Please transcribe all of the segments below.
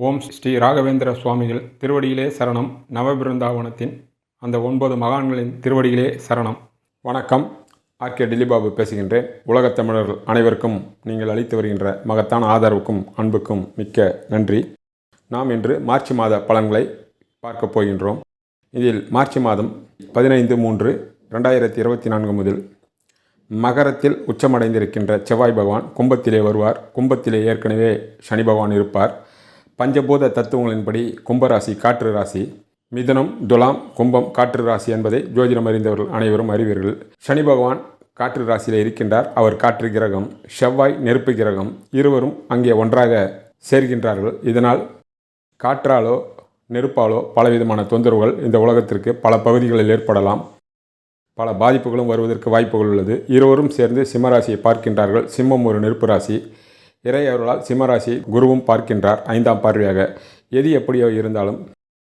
ஓம் ஸ்ரீ ராகவேந்திர சுவாமிகள் திருவடியிலே சரணம். நவபிருந்தாவனத்தின் அந்த ஒன்பது மகான்களின் திருவடியிலே சரணம். வணக்கம். ஆர்கே டில்லிபாபு பேசுகின்றேன். உலகத் தமிழர்கள் அனைவருக்கும் நீங்கள் அளித்து வருகின்ற மகத்தான ஆதரவுக்கும் அன்புக்கும் மிக்க நன்றி. நாம் இன்று மார்ச் மாத பலன்களை பார்க்கப் போகின்றோம். இதில் மார்ச் மாதம் பதினைந்து மூன்று ரெண்டாயிரத்தி இருபத்தி நான்கு முதல் மகரத்தில் உச்சமடைந்திருக்கின்ற செவ்வாய் பகவான் கும்பத்திலே வருவார். கும்பத்திலே ஏற்கனவே சனி பகவான் இருப்பார். பஞ்சபூத தத்துவங்களின்படி கும்பராசி காற்று ராசி. மிதனம் துலாம் கும்பம் காற்று ராசி என்பதை ஜோதிடம் அறிந்தவர்கள் அனைவரும் அறிவீர்கள். சனி பகவான் காற்று ராசியில் இருக்கின்றார். அவர் காற்று கிரகம் செவ்வாய் நெருப்பு கிரகம் இருவரும் அங்கே ஒன்றாக சேர்கின்றார்கள். இதனால் காற்றாலோ நெருப்பாலோ பலவிதமான தொந்தரவுகள் இந்த உலகத்திற்கு பல பகுதிகளில் ஏற்படலாம். பல பாதிப்புகளும் வருவதற்கு வாய்ப்புகள் உள்ளது. இருவரும் சேர்ந்து சிம்மராசியை பார்க்கின்றார்கள். சிம்மம் ஒரு நெருப்பு ராசி. இறை அவர்களால் சிம்மராசி குருவும் பார்க்கின்றார் ஐந்தாம் பார்வையாக. எது எப்படியோ இருந்தாலும்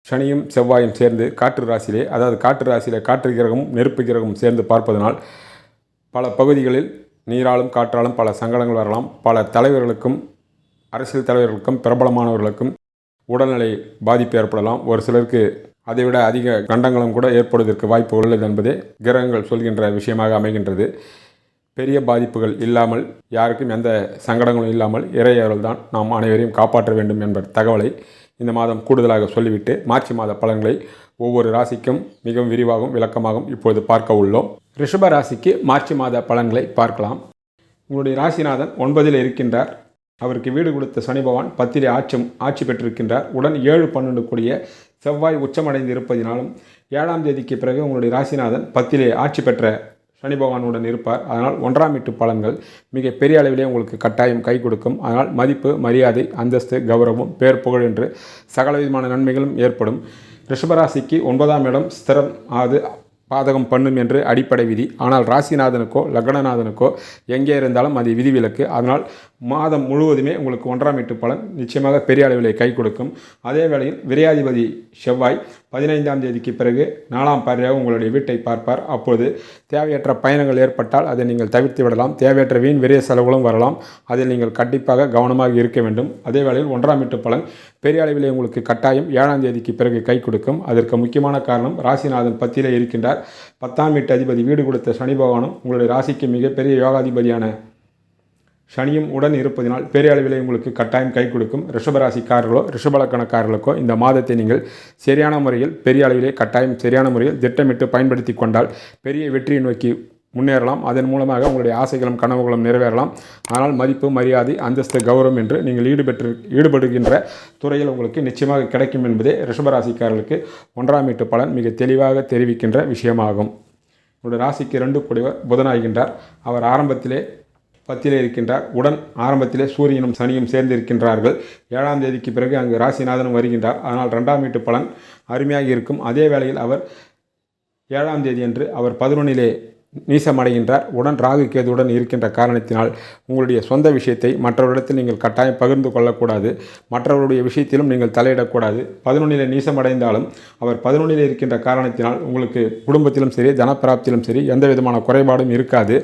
சனியும் செவ்வாயும் சேர்ந்து காற்று ராசியிலே அதாவது காற்று ராசியிலே காற்று கிரகமும் நெருப்பு கிரகமும் சேர்ந்து பார்ப்பதனால் பல பகுதிகளில் நீராலும் காற்றாலும் பல சங்கடங்கள் வரலாம். பல தலைவர்களுக்கும் அரசியல் தலைவர்களுக்கும் பிரபலமானவர்களுக்கும் உடல்நிலை பாதிப்பு ஏற்படலாம். ஒரு சிலருக்கு அதைவிட அதிக கண்டங்களும் கூட ஏற்படுவதற்கு வாய்ப்பு உள்ளது என்பதே கிரகங்கள் சொல்கின்ற விஷயமாக அமைகின்றது. பெரிய பாதிப்புகள் இல்லாமல் யாருக்கும் எந்த சங்கடங்களும் இல்லாமல் இறையவர்கள் தான் நாம் அனைவரையும் காப்பாற்ற வேண்டும் என்ற தகவலை இந்த மாதம் கூடுதலாக சொல்லிவிட்டு மார்ச் மாத பலன்களை ஒவ்வொரு ராசிக்கும் மிகவும் விரிவாகவும் விளக்கமாகவும் இப்பொழுது பார்க்க உள்ளோம். ரிஷப ராசிக்கு மார்ச் மாத பலன்களை பார்க்கலாம். உங்களுடைய ராசிநாதன் ஒன்பதில் இருக்கின்றார். அவருக்கு வீடு கொடுத்த சனி பகவான் பத்திலே ஆட்சி ஆட்சி பெற்றிருக்கின்றார். உடன் ஏழு பன்னெண்டு கூடிய செவ்வாய் உச்சமடைந்து இருப்பதினாலும் ஏழாம் தேதிக்கு பிறகு உங்களுடைய ராசிநாதன் பத்திலே ஆட்சி பெற்ற சனி பகவானுடன் இருப்பார். அதனால் ஒன்றாம் வீட்டு பலன்கள் மிக பெரிய அளவிலே உங்களுக்கு கட்டாயம் கை கொடுக்கும். அதனால் மதிப்பு மரியாதை அந்தஸ்து கௌரவம் பேர் புகழ் என்று சகல விதமான நன்மைகளும் ஏற்படும். ரிஷபராசிக்கு ஒன்பதாம் இடம் ஸ்திரம். ஆது பாதகம் பண்ணும் என்று அடிப்படை விதி. ஆனால் ராசிநாதனுக்கோ லக்னநாதனுக்கோ எங்கே இருந்தாலும் அது விதிவிலக்கு. அதனால் மாதம் முழுவதுமே உங்களுக்கு ஒன்றாம் எட்டு பலன் நிச்சயமாக பெரிய அளவிலே கை கொடுக்கும். அதே வேளையில் விரையாதிபதி செவ்வாய் பதினைந்தாம் தேதிக்கு பிறகு நாலாம் பார்வையாக உங்களுடைய வீட்டை பார்ப்பார். அப்போது தேவையற்ற பயணங்கள் ஏற்பட்டால் அதை நீங்கள் தவிர்த்து விடலாம். தேவையற்ற வீண் விரைய செலவுகளும் வரலாம். அதில் நீங்கள் கண்டிப்பாக கவனமாக இருக்க வேண்டும். அதே வேளையில் ஒன்றாம் வீட்டு பலன் பெரிய அளவிலே உங்களுக்கு கட்டாயம் ஏழாம் தேதிக்கு பிறகு கை கொடுக்கும். அதற்கு முக்கியமான காரணம் ராசிநாதன் பத்தியிலே இருக்கின்றார். பத்தாம் வீட்டு அதிபதி வீடு கொடுத்த சனி பகவானும் உங்களுடைய ராசிக்கு மிகப்பெரிய யோகாதிபதியான சனியும் உடன் இருப்பதினால் பெரிய அளவிலே உங்களுக்கு கட்டாயம் கை கொடுக்கும். ரிஷபராசிக்காரர்களோ ரிஷபலக்கணக்காரர்களுக்கோ இந்த மாதத்தை நீங்கள் சரியான முறையில் பெரிய அளவிலே கட்டாயம் சரியான முறையில் திட்டமிட்டு பயன்படுத்தி கொண்டால் பெரிய வெற்றியை நோக்கி முன்னேறலாம். அதன் மூலமாக உங்களுடைய ஆசைகளும் கனவுகளும் நிறைவேறலாம். ஆனால் மதிப்பு மரியாதை அந்தஸ்து கௌரவம் என்று நீங்கள் ஈடுபட்டு ஈடுபடுகின்ற துறையில் உங்களுக்கு நிச்சயமாக கிடைக்கும் என்பதே ரிஷபராசிக்காரர்களுக்கு ஒன்றாம் வீட்டு பலன் மிக தெளிவாக தெரிவிக்கின்ற விஷயமாகும். உங்களுடைய ராசிக்கு ரெண்டு கூடியவர் புதனாகின்றார். அவர் ஆரம்பத்திலே பத்திலே இருக்கின்றார். உடன் ஆரம்பத்திலே சூரியனும் சனியும் சேர்ந்து இருக்கின்றார்கள் ஏழாம் தேதிக்கு பிறகு அங்கு ராசிநாதனும் வருகின்றார். அதனால் ரெண்டாம் வீட்டு பலன் அருமையாக இருக்கும். அதே வேளையில் அவர் ஏழாம் தேதி அன்று அவர் பதினொன்னிலே நீசமடைகின்றார். உடன் ராகு கேதுவுடன் இருக்கின்ற காரணத்தினால் உங்களுடைய சொந்த விஷயத்தை மற்றவரிடத்தில் நீங்கள் கட்டாயம் பகிர்ந்து கொள்ளக்கூடாது. மற்றவருடைய விஷயத்திலும் நீங்கள் தலையிடக்கூடாது. பதினொன்றிலே நீசமடைந்தாலும் அவர் பதினொன்றிலே இருக்கின்ற காரணத்தினால் உங்களுக்கு குடும்பத்திலும் சரி தனப்பிராப்தியிலும் சரி எந்த விதமான குறைபாடும் இருக்காது.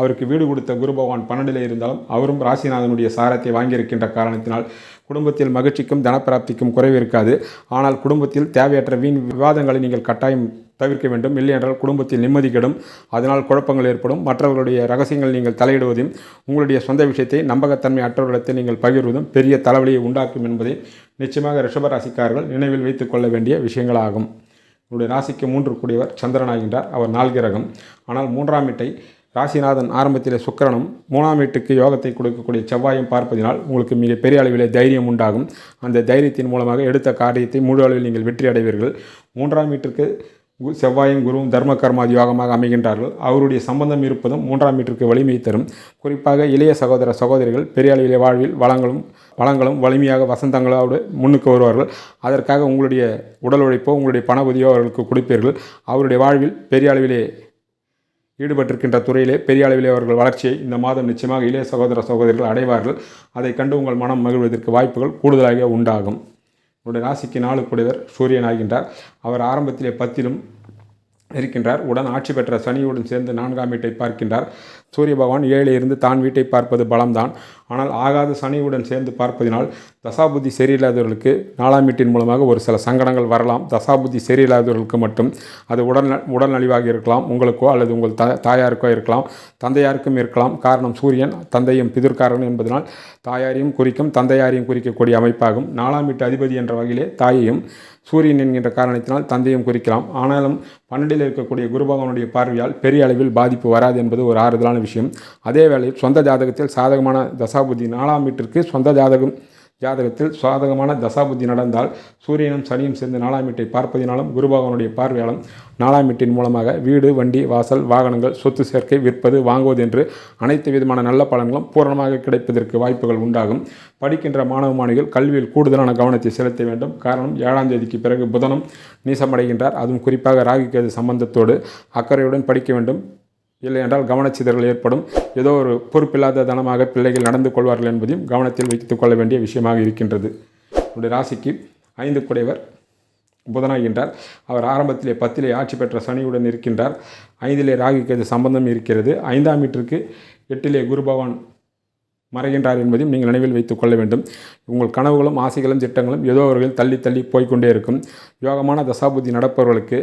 அவருக்கு வீடு கொடுத்த குரு பகவான் பன்னெண்டிலே இருந்தாலும் அவரும் ராசிநாதனுடைய சாரத்தை வாங்கியிருக்கின்ற காரணத்தினால் குடும்பத்தில் மகிழ்ச்சிக்கும் தனப்பிராப்திக்கும் குறைவு இருக்காது. ஆனால் குடும்பத்தில் தேவையற்ற வீண் விவாதங்களை நீங்கள் கட்டாயம் தவிர்க்க வேண்டும். இல்லையென்றால் குடும்பத்தில் நிம்மதி கெடும். அதனால் குழப்பங்கள் ஏற்படும். மற்றவர்களுடைய ரகசியங்கள் நீங்கள் தலையிடுவதும் உங்களுடைய சொந்த விஷயத்தை நம்பகத்தன்மை அற்றவர்களிடத்தில் நீங்கள் பகிர்வதும் பெரிய தலைவலியை உண்டாக்கும் என்பதை நிச்சயமாக ரிஷபராசிக்காரர்கள் நினைவில் வைத்துக் கொள்ள வேண்டிய விஷயங்களாகும். உங்களுடைய ராசிக்கு மூன்று கூடியவர் சந்திரனாகின்றார். அவர் நால்கிரகம். ஆனால் மூன்றாம் வீட்டை ராசிநாதன் ஆரம்பத்தில் சுக்கரனும் மூணாம் வீட்டுக்கு யோகத்தை கொடுக்கக்கூடிய செவ்வாயும் பார்ப்பதினால் உங்களுக்கு மிக பெரிய அளவிலே தைரியம் உண்டாகும். அந்த தைரியத்தின் மூலமாக எடுத்த காரியத்தை முழு அளவில் நீங்கள் வெற்றி அடைவீர்கள். மூன்றாம் வீட்டிற்கு செவ்வாயும் குருவும் தர்ம கர்மாதி யோகமாக அமைகின்றார்கள். அவருடைய சம்பந்தம் இருப்பதும் மூன்றாம் வீட்டிற்கு வலிமை தரும். குறிப்பாக இளைய சகோதர சகோதரிகள் பெரிய அளவிலே வாழ்வில் வளங்களும் வளங்களும் வலிமையாக வசந்தங்களோடு முன்னுக்கு வருவார்கள். அதற்காக உங்களுடைய உடல் உழைப்போ உங்களுடைய பண உதவியோ அவர்களுக்கு கொடுப்பீர்கள். அவருடைய வாழ்வில் பெரிய அளவிலே ஈடுபட்டிருக்கின்ற துறையிலே பெரிய அளவிலே அவர்கள் வளர்ச்சியை இந்த மாதம் நிச்சயமாக இளைய சகோதர சகோதரிகள் அடைவார்கள். அதை கண்டு உங்கள் மனம் மகிழ்வதற்கு வாய்ப்புகள் கூடுதலாக உண்டாகும். உங்களுடைய ராசிக்கு நாலு சூரியன் ஆகின்றார். அவர் ஆரம்பத்திலே பத்திலும் இருக்கின்றார். உடன் ஆட்சி பெற்ற சனியுடன் சேர்ந்து நான்காம் வீட்டை பார்க்கின்றார். சூரிய பகவான் ஏழில் இருந்து தான் வீட்டை பார்ப்பது பலம்தான். ஆனால் ஆகாத சனியுடன் சேர்ந்து பார்ப்பதினால் தசாபுத்தி சரியில்லாதவர்களுக்கு நாலாம் வீட்டின் மூலமாக ஒரு சில சங்கடங்கள் வரலாம். தசாபுத்தி சரியில்லாதவர்களுக்கு மட்டும் அது உடல் உடல் நலிவாக இருக்கலாம். உங்களுக்கோ அல்லது உங்கள் த தாயாருக்கோ இருக்கலாம். தந்தையாருக்கும் இருக்கலாம். காரணம் சூரியன் தந்தையும் பிதிர்காரன் என்பதனால் தாயாரையும் குறிக்கும் தந்தையாரையும் குறிக்கக்கூடிய அமைப்பாகும். நாலாம் வீட்டு அதிபதி என்ற வகையிலே தாயையும் சூரியன் என்கின்ற காரணத்தினால் தந்தையும் குறிக்கலாம். ஆனாலும் பன்னெண்டில் இருக்கக்கூடிய குரு பகவானுடைய பார்வையால் பெரிய அளவில் பாதிப்பு வராது என்பது ஒரு ஆறுதலான விஷயம். அதே வேளையில் சொந்த ஜாதகத்தில் சாதகமான தசாபுத்தி நாலாம் வீட்டிற்கு சொந்த ஜாதகம் ஜாதகத்தில் சாதகமான தசாபுத்தி நடந்தால் சூரியனும் சனியும் சேர்ந்து நாலாம் வீட்டை பார்ப்பதினாலும் குருபகவனுடைய பார்வையாலும் நாலாம் வீட்டின் மூலமாக வீடு வண்டி வாசல் வாகனங்கள் சொத்து சேர்க்கை விற்பது வாங்குவது என்று அனைத்து விதமான நல்ல பலன்களும் பூரணமாக கிடைப்பதற்கு வாய்ப்புகள் உண்டாகும். படிக்கின்ற மாணவ மாணவிகள் கல்வியில் கூடுதலான கவனத்தை செலுத்த வேண்டும். காரணம் ஏழாம் தேதிக்கு பிறகு புதனும் நீசமடைகின்றார். அதுவும் குறிப்பாக ராகு கேது சம்பந்தத்தோடு அக்கறையுடன் படிக்க வேண்டும். இல்லை என்றால் கவனச்சிதறல் ஏற்படும். ஏதோ ஒரு பொறுப்பில்லாத தனமாக பிள்ளைகள் நடந்து கொள்வார்கள் என்பதையும் கவனத்தில் வைத்துக் கொள்ள வேண்டிய விஷயமாக இருக்கின்றது. உடைய ராசிக்கு ஐந்து குடைவர் புதனாகின்றார் அவர் ஆரம்பத்திலே பத்திலே ஆட்சி பெற்ற சனியுடன் இருக்கின்றார். ஐந்திலே ராகிக்கு கேது சம்பந்தம் இருக்கிறது. ஐந்தாம் வீட்டிற்கு எட்டிலே குரு பகவான் மறைகின்றார் என்பதையும் நீங்கள் நினைவில் வைத்துக் கொள்ள வேண்டும். உங்கள் கனவுகளும் ஆசைகளும் திட்டங்களும் ஏதோ அவர்கள் தள்ளி தள்ளி போய்க்கொண்டே இருக்கும். யோகமான தசாபுத்தி நடப்பவர்களுக்கு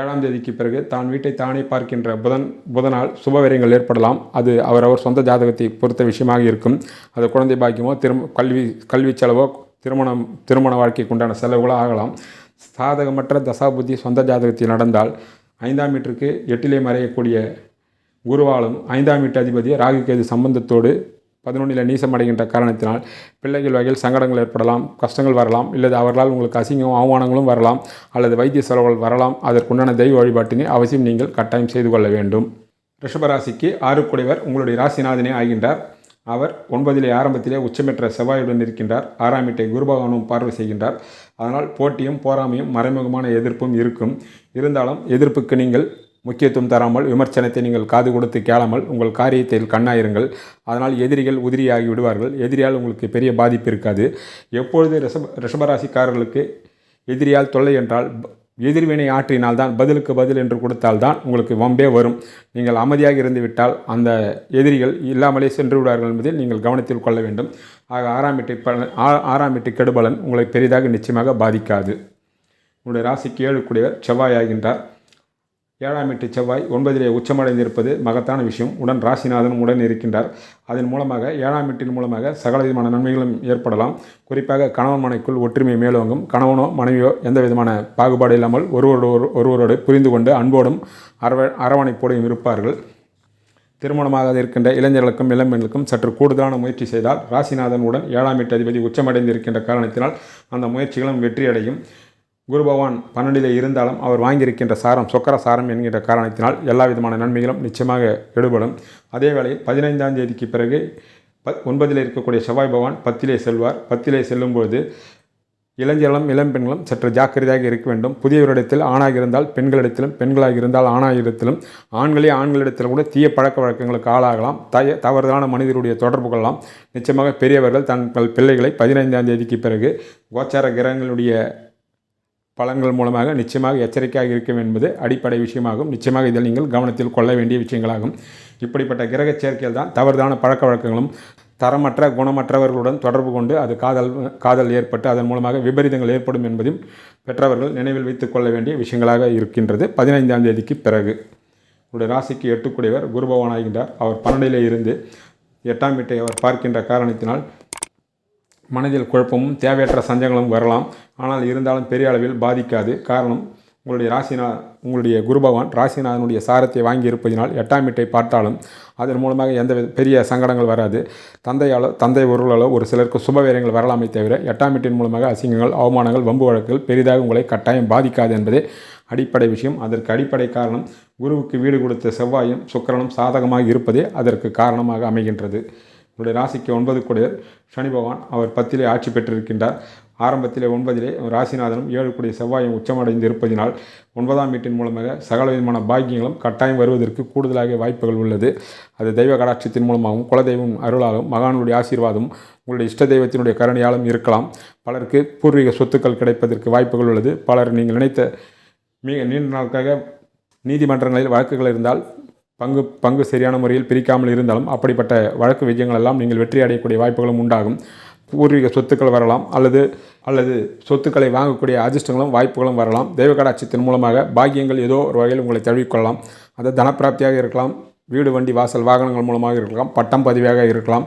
ஏழாம் தேதிக்கு பிறகு தான் வீட்டை தானே பார்க்கின்ற புதன் புதனால் சுபவிரயங்கள் ஏற்படலாம். அது அவரவர் சொந்த ஜாதகத்தை பொறுத்த விஷயமாக இருக்கும். அது குழந்தை பாக்கியமோ திரும கல்வி கல்வி செலவோ திருமணம் திருமண வாழ்க்கைக்கு உண்டான செலவுகளோ ஆகலாம். சாதகமற்ற தசாபுத்தி சொந்த ஜாதகத்தில் நடந்தால் ஐந்தாம் மீட்டருக்கு எட்டிலே மறையக்கூடிய குருவாலும் ஐந்தாம் வீட்டு அதிபதி ராகு கேது சம்பந்தத்தோடு பதினொன்றில் நீசம் அடைகின்ற காரணத்தினால் பிள்ளைகள் வகையில் சங்கடங்கள் ஏற்படலாம் கஷ்டங்கள் வரலாம் இல்லது அவர்களால் உங்களுக்கு அசிங்கம் அவமானங்களும் வரலாம் அல்லது வைத்திய செலவுகள் வரலாம். அதற்குண்டான தெய்வ வழிபாட்டினை அவசியம் நீங்கள் கட்டாயம் செய்து கொள்ள வேண்டும். ரிஷபராசிக்கு ஆறுக்குடைவர் உங்களுடைய ராசிநாதனே ஆகின்றார். அவர் ஒன்பதிலே ஆரம்பத்திலே உச்சமற்ற செவ்வாயுடன் இருக்கின்றார். ஆறாம் வீட்டை குருபகவானும் பார்வை செய்கின்றார். அதனால் போட்டியும் போராமையும் மறைமுகமான எதிர்ப்பும் இருக்கும். இருந்தாலும் எதிர்ப்புக்கு நீங்கள் முக்கியத்துவம் தராமல் விமர்சனத்தை நீங்கள் காது கொடுத்து கேளாமல் உங்கள் காரியத்தில் கண்ணாயிருங்கள். அதனால் எதிரிகள் உதிரியாகி விடுவார்கள். எதிரியால் உங்களுக்கு பெரிய பாதிப்பு இருக்காது. எப்பொழுது ரிஷப ரிஷபராசிக்காரர்களுக்கு எதிரியால் தொல்லை என்றால் எதிர்வினை ஆற்றினால்தான் பதிலுக்கு பதில் என்று கொடுத்தால்தான் உங்களுக்கு வம்பே வரும். நீங்கள் அமைதியாக இருந்துவிட்டால் அந்த எதிரிகள் இல்லாமலே சென்று விடுவார்கள் என்பதில் நீங்கள் கவனத்தில் கொள்ள வேண்டும். ஆக ஆறாம் வீட்டு பலன் ஆ- ஆறாம் வீட்டு கெடுபலன் உங்களை பெரிதாக நிச்சயமாக பாதிக்காது. உங்களுடைய ராசிக்கு ஏழு கூடியவர் செவ்வாயாகின்றார் ஏழாம் எட்டு செவ்வாய் ஒன்பதிலே உச்சமடைந்திருப்பது மகத்தான விஷயம். உடன் ராசிநாதனும் உடன் இருக்கின்றார். அதன் மூலமாக ஏழாம் எட்டின் மூலமாக சகல விதமான நன்மைகளும் ஏற்படலாம். குறிப்பாக கணவன் மனைக்குள் ஒற்றுமை மேலோங்கும். கணவனோ மனைவியோ எந்த விதமான பாகுபாடு இல்லாமல் ஒருவரோடு ஒரு- ஒருவரோடு புரிந்து கொண்டு அன்போடும் அரவ அரவணைப்போடும் இருப்பார்கள். திருமணமாக இருக்கின்ற இளைஞர்களுக்கும் இளம்பெண்களுக்கும் சற்று கூடுதலான முயற்சி செய்தால் ராசிநாதனுடன் ஏழாம் எட்டு அதிபதி உச்சமடைந்திருக்கின்ற காரணத்தினால் அந்த முயற்சிகளும் வெற்றியடையும். குரு பகவான் பன்னெண்டிலே இருந்தாலும் அவர் வாங்கியிருக்கின்ற சாரம் சொக்கர சாரம் என்கின்ற காரணத்தினால் எல்லா விதமான நன்மைகளும் நிச்சயமாக எடுபடும். அதே வேளையில் பதினைந்தாம் தேதிக்கு பிறகு ப ஒன்பதில் இருக்கக்கூடிய செவ்வாய் பகவான் பத்திலே செல்வார். பத்திலே செல்லும்பொழுது இளைஞர்களும் இளம்பெண்களும் சற்று ஜாக்கிரதையாக இருக்க வேண்டும். புதியவரிடத்தில் ஆணாக இருந்தால் பெண்களிடத்திலும் பெண்களாக இருந்தால் ஆணாகிடத்திலும் ஆண்களே ஆண்களிடத்தில் கூட தீய பழக்க வழக்கங்களுக்கு ஆளாகலாம். தய தவறுதலான மனிதருடைய தொடர்பு கொள்ளலாம். நிச்சயமாக பெரியவர்கள் தங்கள் பிள்ளைகளை பதினைந்தாம் தேதிக்கு பிறகு கோச்சார கிரகங்களுடைய பலன்கள் மூலமாக நிச்சயமாக எச்சரிக்கையாக இருக்கும் என்பது அடிப்படை விஷயமாகும். நிச்சயமாக இதில் நீங்கள் கவனத்தில் கொள்ள வேண்டிய விஷயங்களாகும். இப்படிப்பட்ட கிரக சேர்க்கையில் தான் தவறுதான பழக்க வழக்கங்களும் தரமற்ற குணமற்றவர்களுடன் தொடர்பு கொண்டு அது காதல் காதல் ஏற்பட்டு அதன் மூலமாக விபரீதங்கள் ஏற்படும் என்பதையும் பெற்றவர்கள் நினைவில் வைத்துக் கொள்ள வேண்டிய விஷயங்களாக இருக்கின்றது. பதினைந்தாம் தேதிக்கு பிறகு உங்களுடைய ராசிக்கு எட்டுக்குடையவர் குரு ஆகின்றார். அவர் பன்னெண்டிலே இருந்து எட்டாம் வீட்டை அவர் பார்க்கின்ற காரணத்தினால் மனதில் குழப்பமும் தேவையற்ற சஞ்சங்களும் வரலாம். ஆனால் இருந்தாலும் பெரிய அளவில் பாதிக்காது. காரணம் உங்களுடைய ராசினா உங்களுடைய குருபவான் ராசிநாதனுடைய சாரத்தை வாங்கி இருப்பதினால் எட்டாம் வீட்டை பார்த்தாலும் அதன் மூலமாக எந்த வித பெரிய சங்கடங்கள் வராது. தந்தையாலோ தந்தை உருளாலோ ஒரு சிலருக்கு சுபவீரங்கள் வரலாமே தவிர எட்டாம் வீட்டின் மூலமாக அசிங்கங்கள் அவமானங்கள் வம்பு வழக்குகள் பெரிதாக உங்களை கட்டாயம் பாதிக்காது என்பதே அடிப்படை விஷயம். அதற்கு அடிப்படை காரணம் குருவுக்கு வீடு கொடுத்த செவ்வாயும் சுக்கரனும் சாதகமாக இருப்பதே அதற்கு காரணமாக அமைகின்றது. உங்களுடைய ராசிக்கு ஒன்பது கூடியர் சனி பகவான் அவர் பத்திலே ஆட்சி பெற்றிருக்கின்றார். ஆரம்பத்திலே ஒன்பதிலே ராசிநாதனும் ஏழு கூடிய செவ்வாயும் உச்சமடைந்து இருப்பதினால் ஒன்பதாம் வீட்டின் மூலமாக சகல விதமான பாக்கியங்களும் கட்டாயம் வருவதற்கு கூடுதலாக வாய்ப்புகள் உள்ளது. அது தெய்வ கடாட்சத்தின் மூலமாகவும் குலதெய்வம் அருளாலும் மகானுடைய ஆசீர்வாதம் உங்களுடைய இஷ்ட தெய்வத்தினுடைய கருணையாலும் இருக்கலாம். பலருக்கு பூர்வீக சொத்துக்கள் கிடைப்பதற்கு வாய்ப்புகள் உள்ளது. பலர் நீங்கள் நினைத்த மிக நீண்ட நாளுக்காக நீதிமன்றங்களில் வழக்குகள் இருந்தால் பங்கு பங்கு சரியான முறையில் பிரிக்காமல் இருந்தாலும் அப்படிப்பட்ட வழக்கு விஜயங்கள் எல்லாம் நீங்கள் வெற்றி அடையக்கூடிய வாய்ப்புகளும் உண்டாகும். பூர்வீக சொத்துக்கள் வரலாம் அல்லது அல்லது சொத்துக்களை வாங்கக்கூடிய அதிர்ஷ்டங்களும் வாய்ப்புகளும் வரலாம். தெய்வகடாட்சியத்தின் மூலமாக பாக்கியங்கள் ஏதோ ஒரு வகையில் உங்களை தழுவிக்கொள்ளலாம். அது தனப்பிராப்தியாக இருக்கலாம் வீடு வண்டி வாசல் வாகனங்கள் மூலமாக இருக்கலாம் பட்டம் பதிவாக இருக்கலாம்.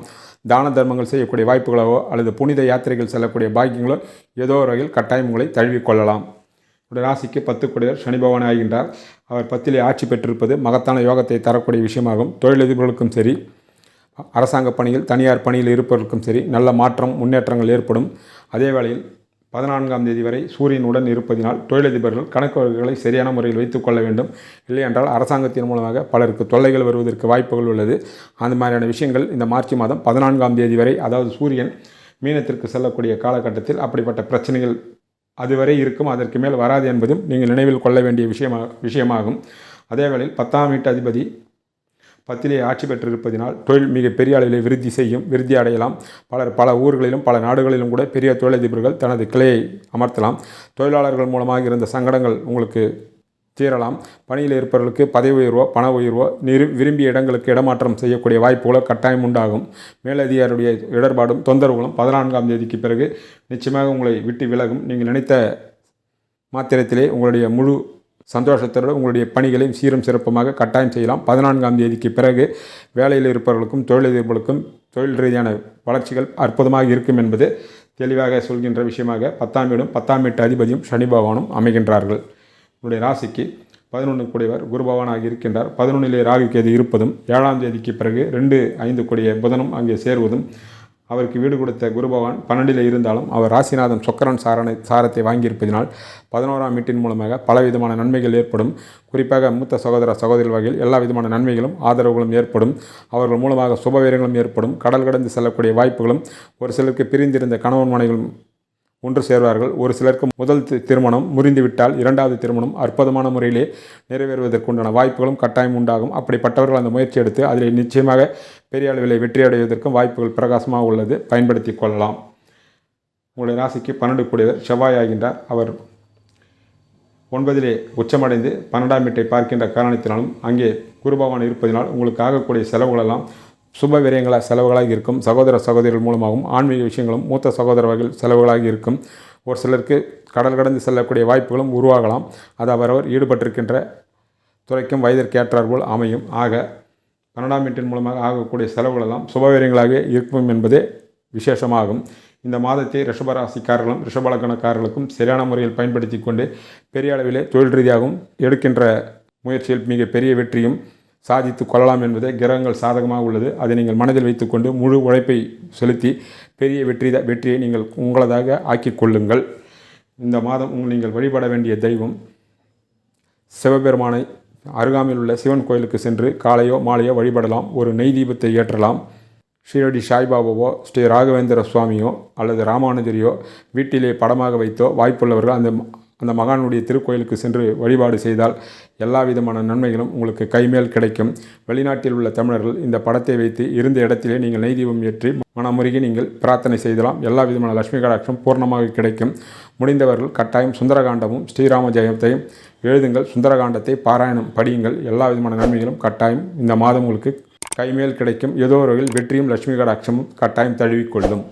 தான தர்மங்கள் செய்யக்கூடிய வாய்ப்புகளோ அல்லது புனித யாத்திரைகள் செல்லக்கூடிய பாக்கியங்களோ ஏதோ ஒரு வகையில் கட்டாயம் உங்களை தழுவிக்கொள்ளலாம். உடைய ராசிக்கு பத்து கொடியர் சனி பகவான் ஆகின்றார். அவர் பத்திலே ஆட்சி பெற்றிருப்பது மகத்தான யோகத்தை தரக்கூடிய விஷயமாகும். தொழிலதிபர்களுக்கும் சரி அரசாங்க பணியில் தனியார் பணியில் இருப்பவர்களுக்கும் சரி நல்ல மாற்றம் முன்னேற்றங்கள் ஏற்படும். அதே வேளையில் பதினான்காம் தேதி வரை சூரியனுடன் இருப்பதினால் தொழிலதிபர்கள் கணக்கு வழக்குகளை சரியான முறையில் வைத்துக் கொள்ள வேண்டும். இல்லை என்றால் அரசாங்கத்தின் மூலமாக பலருக்கு தொல்லைகள் வருவதற்கு வாய்ப்புகள் உள்ளது. அந்த மாதிரியான விஷயங்கள் இந்த மார்ச் மாதம் பதினான்காம் தேதி வரை அதாவது சூரியன் மீனத்திற்கு செல்லக்கூடிய காலகட்டத்தில் அப்படிப்பட்ட பிரச்சனைகள் அதுவரை இருக்கும் அதற்கு மேல் வராது என்பதும் நீங்கள் நினைவில் கொள்ள வேண்டிய விஷயமா விஷயமாகும். அதேவேளையில் பத்தாம் வீட்டு அதிபதி பத்திலே ஆட்சி பெற்றிருப்பதினால் தொழில் மிக பெரிய அளவில் விருத்தி செய்யும் விருத்தி அடையலாம். பலர் பல ஊர்களிலும் பல நாடுகளிலும் கூட பெரிய தொழிலதிபர்கள் தனது கிளையை அமர்த்தலாம். தொழிலாளர்கள் மூலமாக இருந்த சங்கடங்கள் உங்களுக்கு தீரலாம். பணியில் இருப்பவர்களுக்கு பதவி உயர்வோ பண உயர்வோ நிரு விரும்பிய இடங்களுக்கு இடமாற்றம் செய்யக்கூடிய வாய்ப்புகளோ கட்டாயம் உண்டாகும். மேலதிகாரியுடைய இடர்பாடும் தொந்தரவுகளும் பதினான்காம் தேதிக்கு பிறகு நிச்சயமாக உங்களை விட்டு விலகும். நீங்கள் நினைத்த மாத்திரத்திலே உங்களுடைய முழு சந்தோஷத்தோடு உங்களுடைய பணிகளையும் சீரும் சிறப்புமாக கட்டாயம் செய்யலாம். பதினான்காம் தேதிக்கு பிறகு வேலையில் இருப்பவர்களுக்கும் தொழிலதிபர்களுக்கும் தொழில் ரீதியான வளர்ச்சிகள் அற்புதமாக இருக்கும் என்பது தெளிவாக சொல்கின்ற விஷயமாக பத்தாம் வீடும் பத்தாம் வீட்டு அதிபதியும் சனி பகவானும் அமைகின்றார்கள். உங்களுடைய ராசிக்கு பதினொன்று கூடியவர் குரு பகவானாக இருக்கின்றார். பதினொன்றிலே ராகு கேது இருப்பதும் ஏழாம் தேதிக்கு பிறகு ரெண்டு ஐந்து கூடிய புதனும் அங்கே சேருவதும் அவருக்கு வீடு கொடுத்த குரு பகவான் பன்னெண்டில் இருந்தாலும் அவர் ராசிநாதன் சொக்கரன் சாரணை சாரத்தை வாங்கியிருப்பதினால் பதினோராம் வீட்டின் மூலமாக பலவிதமான நன்மைகள் ஏற்படும். குறிப்பாக மூத்த சகோதர சகோதரி வகையில் எல்லா விதமான நன்மைகளும் ஆதரவுகளும் ஏற்படும். அவர்கள் மூலமாக சுபவீரங்களும் ஏற்படும். கடல் கடந்து செல்லக்கூடிய வாய்ப்புகளும் ஒரு சிலருக்கு பிரிந்திருந்த கணவன் மனைகளும் ஒன்று சேர்வார்கள். ஒரு சிலருக்கு முதல் திருமணம் முறிந்துவிட்டால் இரண்டாவது திருமணம் அற்புதமான முறையிலே நிறைவேறுவதற்குண்டான வாய்ப்புகளும் கட்டாயம் உண்டாகும். அப்படிப்பட்டவர்கள் அந்த முயற்சி எடுத்து அதில் நிச்சயமாக பெரிய அளவில் வெற்றி அடைவதற்கும் வாய்ப்புகள் பிரகாசமாக உள்ளது. பயன்படுத்தி கொள்ளலாம். உங்களுடைய ராசிக்கு பன்னெண்டு கூடியவர் செவ்வாய் ஆகின்றார். அவர் ஒன்பதிலே உச்சமடைந்து பன்னெண்டாம் வீட்டை பார்க்கின்ற காரணத்தினாலும் அங்கே குருபவான் இருப்பதினால் உங்களுக்கு ஆகக்கூடிய செலவுகளெல்லாம் சுப விரயங்கள செலவுகளாக இருக்கும். சகோதர சகோதரிகள் மூலமாகவும் ஆன்மீக விஷயங்களும் மூத்த சகோதர வகையில் செலவுகளாக இருக்கும். ஒரு சிலருக்கு கடல் கடந்து செல்லக்கூடிய வாய்ப்புகளும் உருவாகலாம். அது அவரவர் ஈடுபட்டிருக்கின்ற துறைக்கும் வயதிற்கேற்றாற்போல் அமையும். ஆக பன்னெண்டாம் வீட்டின் மூலமாக ஆகக்கூடிய செலவுகளெல்லாம் சுபவீரியங்களாக இருக்கும் என்பதே விசேஷமாகும். இந்த மாதத்தை ரிஷபராசிக்காரர்களும் ரிஷபலக்கணக்காரர்களுக்கும் சரியான முறையில் பயன்படுத்தி கொண்டு பெரிய அளவிலே தொழில் ரீதியாகவும் எடுக்கின்ற முயற்சியில் மிக பெரிய வெற்றியும் சாதித்து கொள்ளலாம் என்பதே கிரகங்கள் சாதகமாக உள்ளது. அதை நீங்கள் மனதில் வைத்துக்கொண்டு முழு உழைப்பை செலுத்தி பெரிய வெற்றி வெற்றியை நீங்கள் உங்களதாக ஆக்கிக் கொள்ளுங்கள். இந்த மாதம் உங்கள் நீங்கள் வழிபட வேண்டிய தெய்வம் சிவபெருமானை அருகாமையில் உள்ள சிவன் கோயிலுக்கு சென்று காலையோ மாலையோ வழிபடலாம். ஒரு நெய் தீபத்தை ஏற்றலாம். ஷீரடி சாய்பாபாவோ ஸ்ரீ ராகவேந்திர சுவாமியோ அல்லது ராமானுஜரியோ வீட்டிலே படமாக வைத்தோ வாய்ப்புள்ளவர்கள் அந்த அந்த மகானுடைய திருக்கோயிலுக்கு சென்று வழிபாடு செய்தால் எல்லா விதமான நன்மைகளும் உங்களுக்கு கைமேல் கிடைக்கும். வெளிநாட்டில் உள்ள தமிழர்கள் இந்த படத்தை வைத்து இருந்த இடத்திலே நீங்கள் நெய் தீபம் ஏற்றி மனமுருகி நீங்கள் பிரார்த்தனை செய்தலாம். எல்லா விதமான லட்சுமி கடாட்சம் பூர்ணமாக கிடைக்கும். முடிந்தவர்கள் கட்டாயம் சுந்தரகாண்டமும் ஸ்ரீராம ஜெயத்தையும் எழுதுங்கள். சுந்தரகாண்டத்தை பாராயணம் படியுங்கள். எல்லா விதமான நன்மைகளும் கட்டாயம் இந்த மாதம் உங்களுக்கு கைமேல் கிடைக்கும். ஏதோ ஒரு வகையில் வெற்றியும் லட்சுமி கடாட்சமும் கட்டாயம் தழுவிக்கொள்ளும்